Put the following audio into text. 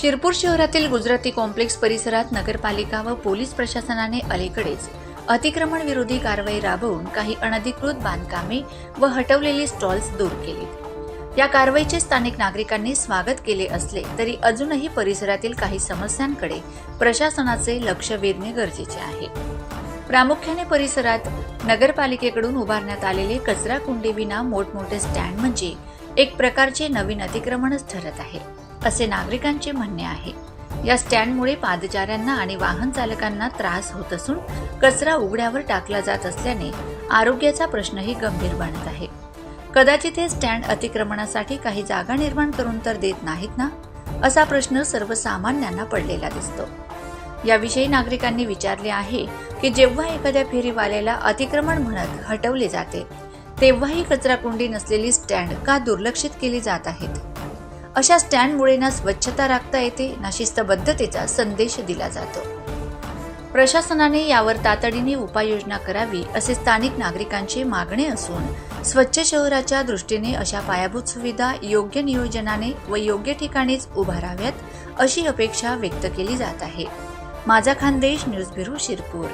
शिरपूर शहरातील गुजराती कॉम्प्लेक्स परिसरात नगरपालिका व पोलीस प्रशासनाने अलीकडेच अतिक्रमण विरोधी कारवाई राबवून काही अनधिकृत बांधकामे व हटवलेली स्टॉल्स दूर केली या कारवाईचे स्थानिक नागरिकांनी स्वागत केले असले तरी अजूनही परिसरातील काही समस्यांकडे प्रशासनाचे लक्ष वेधणे गरजेचे आहे. प्रामुख्याने परिसरात नगरपालिकेकडून उभारण्यात आलेले कचरा कुंडीविना मोठमोठे स्टँड म्हणजे एक प्रकारचे नवीन अतिक्रमणच ठरत आहे. असे नागरिकांचे म्हणणे आहे. या स्टँडमुळे पादचाऱ्यांना आणि वाहन चालकांना त्रास होत असून कचरा उघड्यावर टाकला जात असल्याने आरोग्याचा प्रश्नही गंभीर बनत आहे. कदाचित हे स्टँड अतिक्रमणासाठी काही जागा निर्माण करून तर देत नाहीत ना? असा प्रश्न सर्वसामान्यांना पडलेला दिसतो. याविषयी नागरिकांनी विचारले आहे की जेव्हा एखाद्या फेरीवाल्याला अतिक्रमण म्हणत हटवले जाते तेव्हाही कचराकुंडी नसलेली स्टँड का दुर्लक्षित केली जात आहेत अशा स्टँडमुळे ना स्वच्छता राखता येते ना शिस्तबद्धतेचा संदेश दिला जातो. प्रशासनाने यावर तातडीने उपाययोजना करावी असे स्थानिक नागरिकांचे मागणे असून स्वच्छ शहराच्या दृष्टीने अशा पायाभूत सुविधा योग्य नियोजनाने व योग्य ठिकाणीच उभाराव्यात अशी अपेक्षा व्यक्त केली जात आहे. माझा खानदेश न्यूज ब्युरो शिरपूर.